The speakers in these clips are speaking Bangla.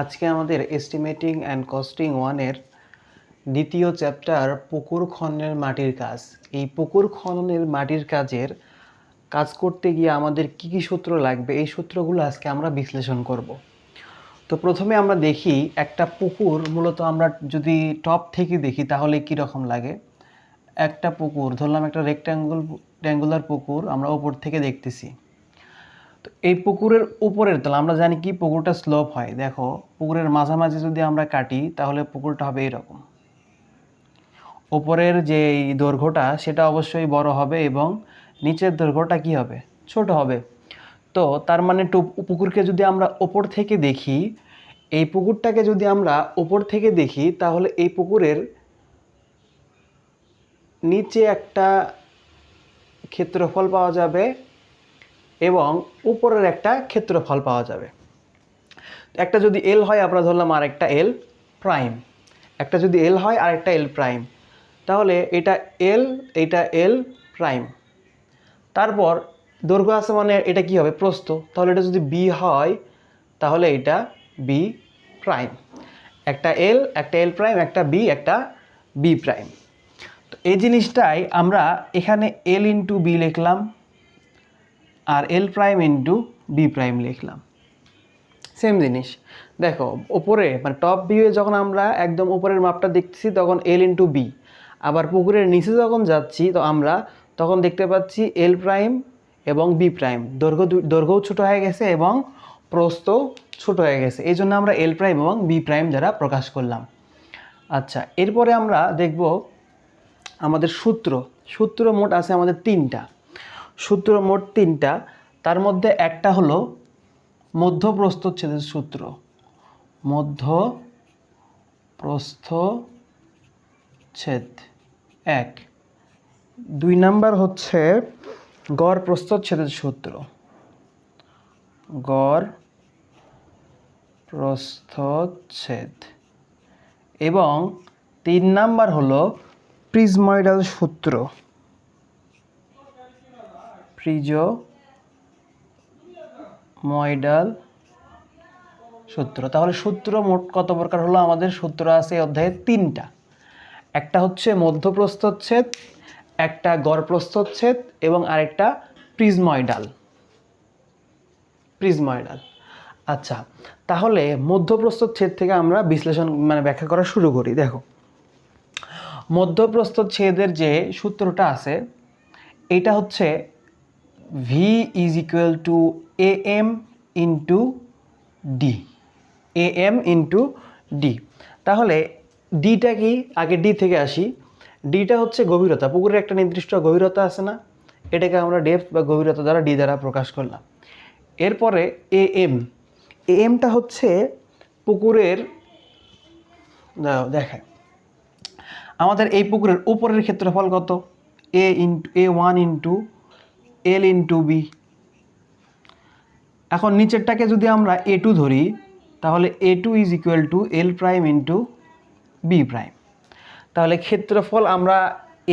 আজকে আমাদের এস্টিমেটিং অ্যান্ড কস্টিং ওয়ানের দ্বিতীয় চ্যাপ্টার পুকুর খননের মাটির কাজ। এই পুকুর খননের মাটির কাজের কাজ করতে গিয়ে আমাদের কী কী সূত্র লাগবে, এই সূত্রগুলো আজকে আমরা বিশ্লেষণ করব। তো প্রথমে আমরা দেখি একটা পুকুর, মূলত আমরা যদি টপ থেকে দেখি তাহলে কী রকম লাগে? একটা পুকুর, ধরলাম একটা রেক্ট্যাঙ্গুল ট্যাঙ্গুলার পুকুর আমরা ওপর থেকে দেখতেছি। তো এই পুকুরের উপরের তলা আমরা জানি কি পুকুরটা স্লোপ হয়। দেখো, পুকুরের মাঝামাঝি যদি আমরা কাটি, তাহলে পুকুরটা হবে এরকম। ওপরের যে এই দৈর্ঘ্যটা, সেটা অবশ্যই বড় হবে এবং নিচের দৈর্ঘ্যটা কি হবে? ছোট হবে। তো তার মানে পুকুরকে যদি আমরা ওপর থেকে দেখি, এই পুকুরটাকে যদি আমরা ওপর থেকে দেখি, তাহলে এই পুকুরের নিচে একটা ক্ষেত্রফল পাওয়া যাবে এবং উপরের একটা ক্ষেত্রফল পাওয়া যাবে। একটা যদি এল হয়, আমরা ধরলাম আর একটা এল প্রাইম একটা যদি এল হয় আর একটা এল প্রাইম তাহলে এটা এল এটা এল প্রাইম তারপর দৈর্ঘ্য আছে মানে এটা কি হবে? প্রস্থ। তাহলে এটা যদি বি হয়, তাহলে এটা বি প্রাইম একটা এল একটা এল প্রাইম একটা বি একটা বি প্রাইম তো এই জিনিসটাই আমরা এখানে এল ইন্টু বি লিখলাম। আর L prime into B prime লিখলাম। সেম জিনিস। দেখো ওপরে মানে টপ ভিউয়ে যখন আমরা একদম উপরের মাপটা দেখতেছি, তখন এল ইন্টু বি আবার পুকুরের নিচে যখন যাচ্ছি, তো আমরা তখন দেখতে পাচ্ছি এল প্রাইম এবং বি প্রাইম দৈর্ঘ্য দৈর্ঘ্যও ছোটো হয়ে গেছে এবং প্রস্থ ছোট হয়ে গেছে। এই জন্য আমরা এল প্রাইম এবং বি প্রাইম দ্বারা প্রকাশ করলাম। আচ্ছা এরপরে আমরা দেখব আমাদের সূত্র। সূত্র মোট আছে আমাদের তিনটা। সূত্র মোট তিনটা। তার মধ্যে একটা হলো মধ্যপ্রস্থচ্ছেদের সূত্র। মধ্য প্রস্থচ্ছেদ এক। দুই নাম্বার হচ্ছে গড় প্রস্থচ্ছেদের সূত্র। গড় প্রস্থচ্ছেদ এবং তিন নাম্বার হলো প্রিজময়েডাল সূত্র। প্রিজো ময়ডাল, সূত্র। তাহলে সূত্র মোট কত প্রকার হলো? আমাদের সূত্র আছে এই অধ্যায়ে তিনটা। একটা হচ্ছে মধ্যপ্রস্থচ্ছেদ, একটা গড় প্রস্থচ্ছেদ এবং আরেকটা প্রিজময়ডাল। প্রিজময়ডাল। আচ্ছা তাহলে মধ্যপ্রস্থচ্ছেদ থেকে আমরা বিশ্লেষণ মানে ব্যাখ্যা করা শুরু করি। দেখো, মধ্যপ্রস্থচ্ছেদের যে সূত্রটা আছে, এটা হচ্ছে V is equal to A M into D A M into D তাহলে ডিটা কি? আগে ডি থেকে আসি। ডিটা হচ্ছে গভীরতা। পুকুরের একটা নির্দিষ্ট গভীরতা আছে না? এটাকে আমরা ডেপথ বা গভীরতা দ্বারা ডি দ্বারা প্রকাশ করলাম। এরপরে এ এম এ এমটা হচ্ছে পুকুরের দেখায় আমাদের এই পুকুরের উপরের ক্ষেত্রফল কত? A into A one into L into B এখন নিচেরটাকে যদি আমরা এ টু ধরি, তাহলে A two is equal to L prime into B prime তাহলে ক্ষেত্রফল আমরা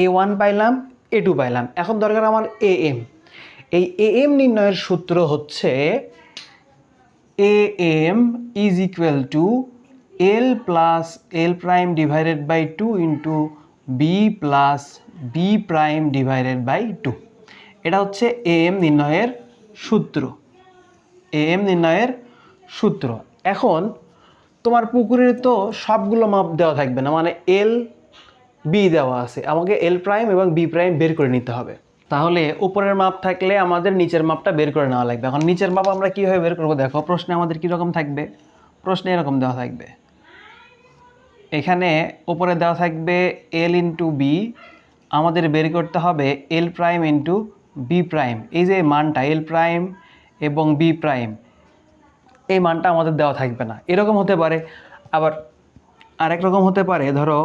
এ ওয়ান পাইলাম এ টু পাইলাম। এখন দরকার আমার এ এম এই এ এম নির্ণয়ের সূত্র হচ্ছে A M is equal to L plus L prime divided by two into B plus B prime divided by two এটা হচ্ছে এ এম নির্ণয়ের সূত্র। এ এম নির্ণয়ের সূত্র। এখন তোমার পুকুরের তো সবগুলো মাপ দেওয়া থাকবে না মানে এল বি দেওয়া আছে। আমাকে এল প্রাইম এবং বি প্রাইম বের করে নিতে হবে। তাহলে উপরের মাপ থাকলে আমাদের নিচের মাপটা বের করে নেওয়া লাগবে। এখন নিচের মাপ আমরা কীভাবে বের করব দেখো, প্রশ্নে আমাদের কীরকম থাকবে? প্রশ্নে এরকম দেওয়া থাকবে। এখানে উপরে দেওয়া থাকবে এল ইন্টু বি আমাদের বের করতে হবে L prime into B prime এই যে মানটা এল প্রাইম এবং বি প্রাইম এই মানটা আমাদের দেওয়া থাকবে না। এরকম হতে পারে। আবার আরেক রকম হতে পারে, ধরো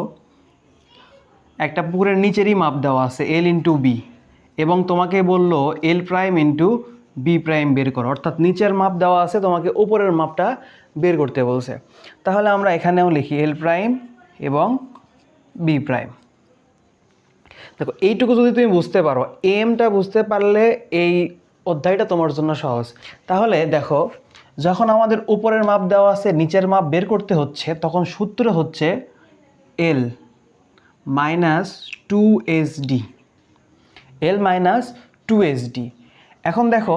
একটা পুকুরের নিচেরই মাপ দেওয়া আছে এল ইন্টু বি এবং তোমাকে বলল L prime into B prime বের করো। অর্থাৎ নিচের মাপ দেওয়া আছে, তোমাকে ওপরের মাপটা বের করতে বলছে। তাহলে আমরা এখানেও লিখি এল প্রাইম এবং বি প্রাইম দেখো, এইটুকু যদি তুমি বুঝতে পারো এমটা বুঝতে পারলে এই অধ্যায়টা তোমার জন্য সহজ। তাহলে দেখো, যখন আমাদের উপরের মাপ দেওয়া আছে, নিচের মাপ বের করতে হচ্ছে, তখন সূত্র হচ্ছে L minus two D L minus two D এখন দেখো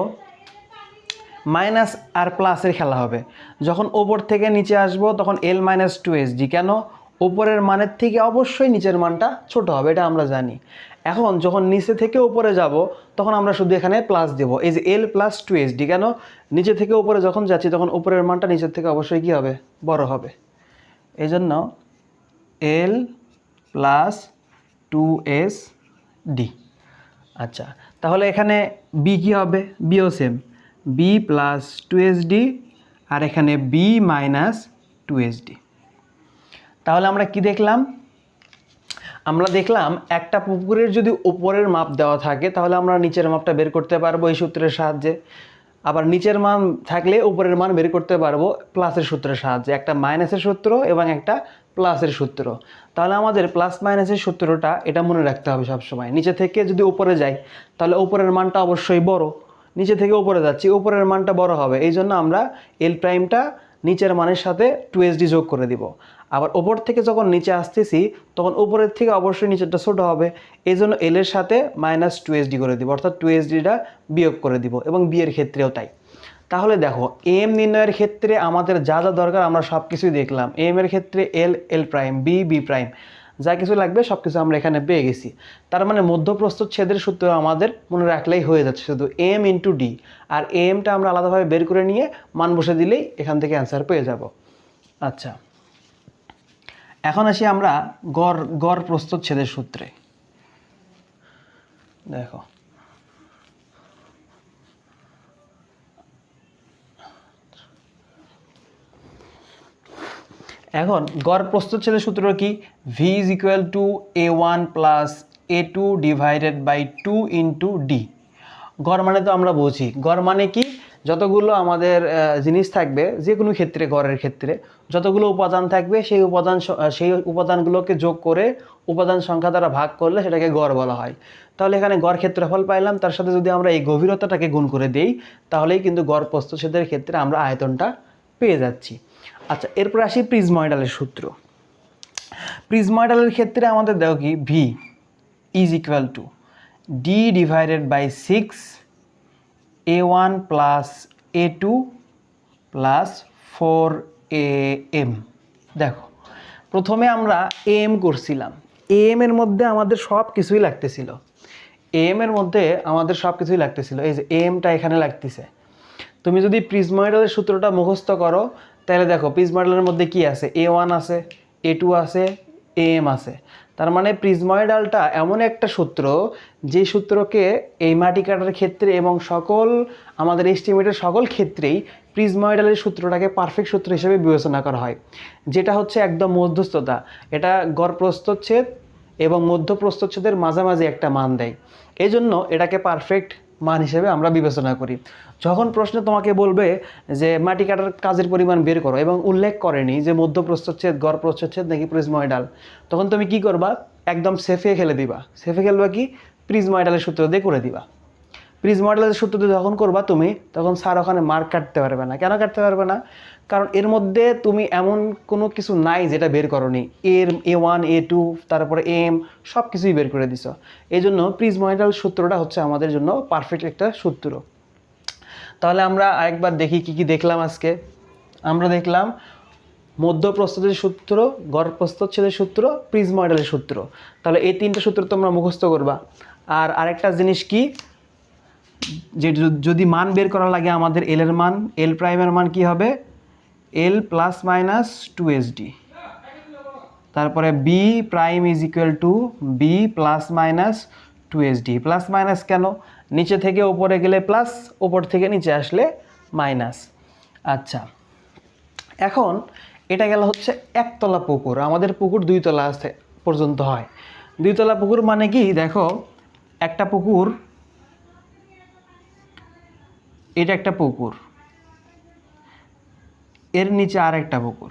মাইনাস আর প্লাসের খেলা হবে। যখন ওপর থেকে নিচে আসব, তখন এল মাইনাস টু ডি কেন? ওপরের মানের থেকে অবশ্যই নিচের মানটা ছোট হবে, এটা আমরা জানি। এখন যখন নিচে থেকে উপরে যাব, তখন আমরা শুধু এখানে প্লাস দেব। এই যে এল প্লাস টু ডি কেন? নিচে থেকে উপরে যখন যাচ্ছি, তখন উপরের মানটা নিচের থেকে অবশ্যই কী হবে? বড় হবে। এই জন্য L plus two S D আচ্ছা তাহলে এখানে বি কী হবে? Bio same B plus two S D আর এখানে B minus two S D তাহলে আমরা কি দেখলাম? আমরা দেখলাম একটা পুকুরের যদি ওপরের মাপ দেওয়া থাকে, তাহলে আমরা নিচের মাপটা বের করতে পারব এই সূত্রের সাহায্যে। আবার নিচের মান থাকলে উপরের মান বের করতে পারব প্লাসের সূত্রের সাহায্যে। একটা মাইনাসের সূত্র এবং একটা প্লাসের সূত্র। তাহলে আমাদের প্লাস মাইনাসের সূত্রটা এটা মনে রাখতে হবে সবসময়। নিচে থেকে যদি উপরে যাই, তাহলে উপরের মানটা অবশ্যই বড়। নিচে থেকে উপরে যাচ্ছি, উপরের মানটা বড় হবে। এই জন্য আমরা এল প্রাইমটা নিচের মানের সাথে টু ডি যোগ করে দিব। আবার ওপর থেকে যখন নিচে আসতেছি, তখন উপরের থেকে অবশ্যই নিচেরটা ছোটো হবে। এই জন্য এল এর সাথে মাইনাস টু ডি করে দিব, অর্থাৎ টু ডিটা বিয়োগ করে দিব এবং বি এর ক্ষেত্রেও তাই। তাহলে দেখো এম নির্ণয়ের ক্ষেত্রে আমাদের যা যা দরকার আমরা সব কিছুই দেখলাম। এম এর ক্ষেত্রে L L prime B B prime যা কিছু লাগবে সব কিছু আমরা এখানে পেয়ে গেছি। তার মানে মধ্যপ্রস্থচ্ছেদের সূত্র আমাদের মনে রাখলেই হয়ে যাচ্ছে, শুধু এম ইন্টু ডি আর এমটা আমরা আলাদাভাবে বের করে নিয়ে মান বসে দিলেই এখান থেকে অ্যান্সার পেয়ে যাব। আচ্ছা। এখন আসি আমরা গড় গড় প্রস্থচ্ছেদের সূত্রে। দেখো। এখন গড় প্রস্থচ্ছেদের সূত্র কি? V is equal to A one plus A two divided by two into D গড় মানে তো আমরা বুঝি। গড় মানে কি? যতগুলো আমাদের জিনিস থাকবে যে কোনো ক্ষেত্রে গড়ের ক্ষেত্রে, যতগুলো উপাদান থাকবে, সেই উপাদান সেই উপাদানগুলোকে যোগ করে উপাদান সংখ্যা দ্বারা ভাগ করলে সেটাকে গড় বলা হয়। তাহলে এখানে গড় ক্ষেত্রফল পাইলাম, তার সাথে যদি আমরা এই গভীরতাটাকে গুণ করে দেই, তাহলেই কিন্তু গড় প্রস্থচ্ছেদের ক্ষেত্রে আমরা আয়তনটা পেয়ে যাচ্ছি। আচ্ছা এরপর আসি প্রিজময়ডালের সূত্র। প্রিজময়ডালের ক্ষেত্রে আমাদের দেখো কি? V is equal to D divided by six A one plus A two plus four A M দেখো, প্রথমে আমরা এম করছিলাম। এম এর মধ্যে আমাদের সব কিছুই লাগতেছিল। এম এর মধ্যে আমাদের সব কিছুই লাগতেছিল। এই যে এমটা এখানে লাগতেছে। তুমি যদি প্রিজময়েডালের সূত্রটা মুখস্থ করো, তাহলে দেখো প্রিজময়েডালের মধ্যে কি আছে? এ ওয়ান আছে এ টু আছে এ এম আছে। তার মানে প্রিজময়ডালটা এমন একটা সূত্র যে সূত্রকে এই মাটি কাটার ক্ষেত্রে এবং সকল, আমাদের এস্টিমেটের সকল ক্ষেত্রেই প্রিজময়ডালের সূত্রটাকে পারফেক্ট সূত্র হিসেবে বিবেচনা করা হয়। যেটা হচ্ছে একদম মধ্যস্থতা। এটা গড় প্রস্তচ্ছেদ এবং মধ্য প্রস্থচ্ছেদের মাঝামাঝি একটা মান দেয়। এজন্য এটাকে পারফেক্ট মান হিসেবে আমরা বিবেচনা করি। যখন প্রশ্নে তোমাকে বলবে যে মাটি কাটার কাজের পরিমাণ বের করো এবং উল্লেখ করেনি যে মধ্য প্রস্থচ্ছেদ গড় প্রস্থচ্ছেদ নাকি প্রিজময়ডাল, তখন তুমি কি করবা? একদম সেফে খেলে দিবা। সেফে খেলবা কি? প্রিজময়ডালের সূত্র দিয়ে করে দিবা। প্রিজ মডেলের সূত্র দিয়ে যখন করবা তুমি, তখন স্যার ওখানে মার্ক কাটতে পারবে না। কেন কাটতে পারবে না? কারণ এর মধ্যে তুমি এমন কোনো কিছু নাই যেটা বের করনি। এর এ ওয়ান এ টু তারপরে এম সব কিছুই বের করে দিছো। এই জন্য প্রিজ মডেল সূত্রটা হচ্ছে আমাদের জন্য পারফেক্ট একটা সূত্র। তাহলে আমরা আরেকবার দেখি কি কি দেখলাম আজকে। আমরা দেখলাম মধ্য প্রস্তুতের সূত্র গড় সূত্র প্রিজ মডেলের সূত্র। তাহলে এই তিনটে সূত্র তোমরা মুখস্থ করবা। আর আরেকটা জিনিস কি? যে যদি মান বের করা লাগে আমাদের এল এর মান এল প্রাইমের মান কি হবে? L plus minus two D তারপরে B prime is equal to B plus minus two D plus minus কেন? নিচে থেকে উপরে গেলে প্লাস উপর থেকে নিচে আসলে মাইনাস আচ্ছা এখন এটা গেল হচ্ছে একতলা পুকুর। আমাদের পুকুর দুইতলা আছে পর্যন্ত হয়। দুইতলা পুকুর মানে কি? দেখো, একটা পুকুর এটা একটা পুকুর। এর নিচে আর একটা পুকুর।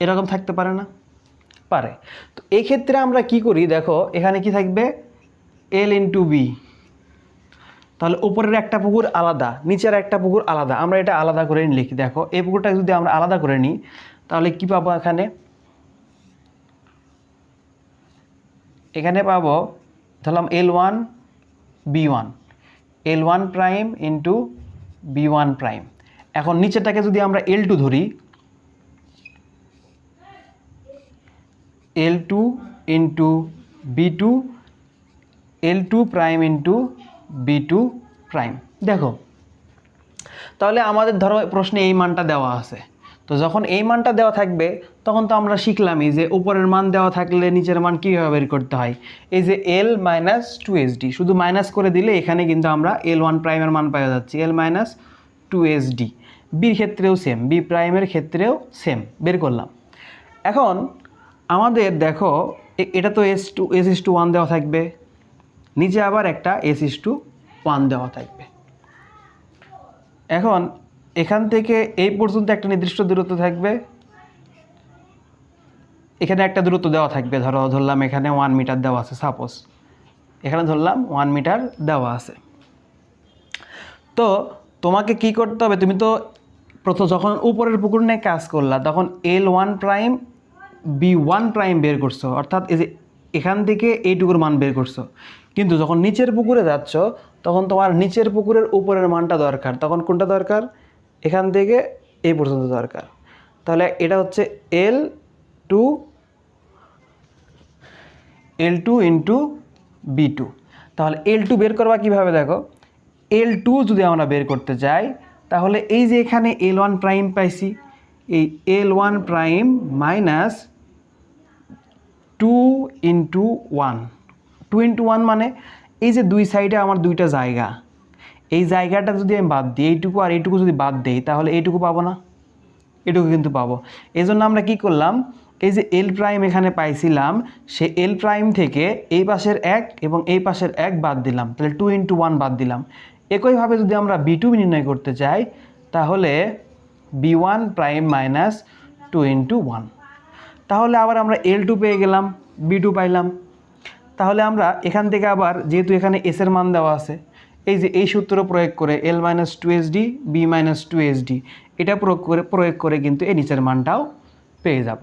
এরকম থাকতে পারে না? পারে। তো এই ক্ষেত্রে আমরা কি করি, দেখো, এখানে কি থাকবে? এল ইন্টু বি তাহলে উপরের একটা পুকুর আলাদা, নিচের একটা পুকুর আলাদা। আমরা এটা আলাদা করে লিখি। দেখো, এই পুকুরটা যদি আমরা আলাদা করে নিই, তাহলে কি পাবো এখানে? এখানে পাবো, ধরলাম L one B one L one prime into B one prime এখন নিচেরটাকে যদি আমরা এল টু ধরি L two into B two L two prime into B two prime দেখো, তাহলে আমাদের ধরো প্রশ্নে এই মানটা দেওয়া আছে। তো যখন এই মানটা দেওয়া থাকবে, তখন তো আমরা শিখলামই যে উপরের মান দেওয়া থাকলে নিচের মান কীভাবে বের করতে হয়। এই যে এল মাইনাস টু ডি শুধু মাইনাস করে দিলে এখানে কিন্তু আমরা এল ওয়ান প্রাইমের মান পাওয়া যাচ্ছি। এল মাইনাস টু ডি বির ক্ষেত্রেও সেম বি প্রাইমের ক্ষেত্রেও সেম বের করলাম। এখন আমাদের দেখো এটা তো S two S is two one দেওয়া থাকবে, নিচে আবার একটা এস ইস টু ওয়ান দেওয়া থাকবে। এখন এখান থেকে এই পর্যন্ত একটা নির্দিষ্ট দূরত্ব থাকবে। এখানে একটা দূরত্ব দেওয়া থাকবে, ধরো ধরলাম এখানে ওয়ান মিটার দেওয়া আছে সাপোজ এখানে ধরলাম ওয়ান মিটার দেওয়া আছে। তো তোমাকে কি করতে হবে, তুমি তো প্রথম যখন উপরের পুকুর নিয়ে কাজ করলা, তখন L one prime B one prime বের করছ। অর্থাৎ এই যে এখান থেকে এইটুকুর মান বের করছ। কিন্তু যখন নিচের পুকুরে যাচ্ছ, তখন তোমার নিচের পুকুরের উপরের মানটা দরকার। তখন কোনটা দরকার? এখান থেকে এই পর্যন্ত দরকার। তাহলে এটা হচ্ছে L two L two into B two তাহলে এল টু বের করবা কীভাবে দেখো? এল টু যদি আমরা বের করতে চাই তাহলে এই যে এখানে এল ওয়ান প্রাইম পাইছি, এই L one prime minus two into one two into one মানে এই যে দুই সাইডে আমার দুইটা জায়গা। এই জায়গাটা যদি আমি বাদ দিই, এইটুকু আর এইটুকু যদি বাদ দিই, তাহলে এইটুকু পাবো না? এটুকু কিন্তু পাবো। এই জন্য আমরা কি করলাম, এই যে এল প্রাইম এখানে পাইছিলাম, সে এল প্রাইম থেকে এই পাশের এক এবং এই পাশের এক বাদ দিলাম। তাহলে টু ইন্টু ওয়ান বাদ দিলাম। একইভাবে যদি আমরা বি টু নির্ণয় করতে চাই, তাহলে B one prime minus two into one তাহলে আবার আমরা এল টু পেয়ে গেলাম বি টু পাইলাম। তাহলে আমরা এখান থেকে আবার, যেহেতু এখানে এসের মান দেওয়া আছে এই যে এই সূত্র প্রয়োগ করে L minus two D B minus two D এটা প্রয়োগ করে প্রয়োগ করে কিন্তু এই নিচের মানটাও পেয়ে যাব।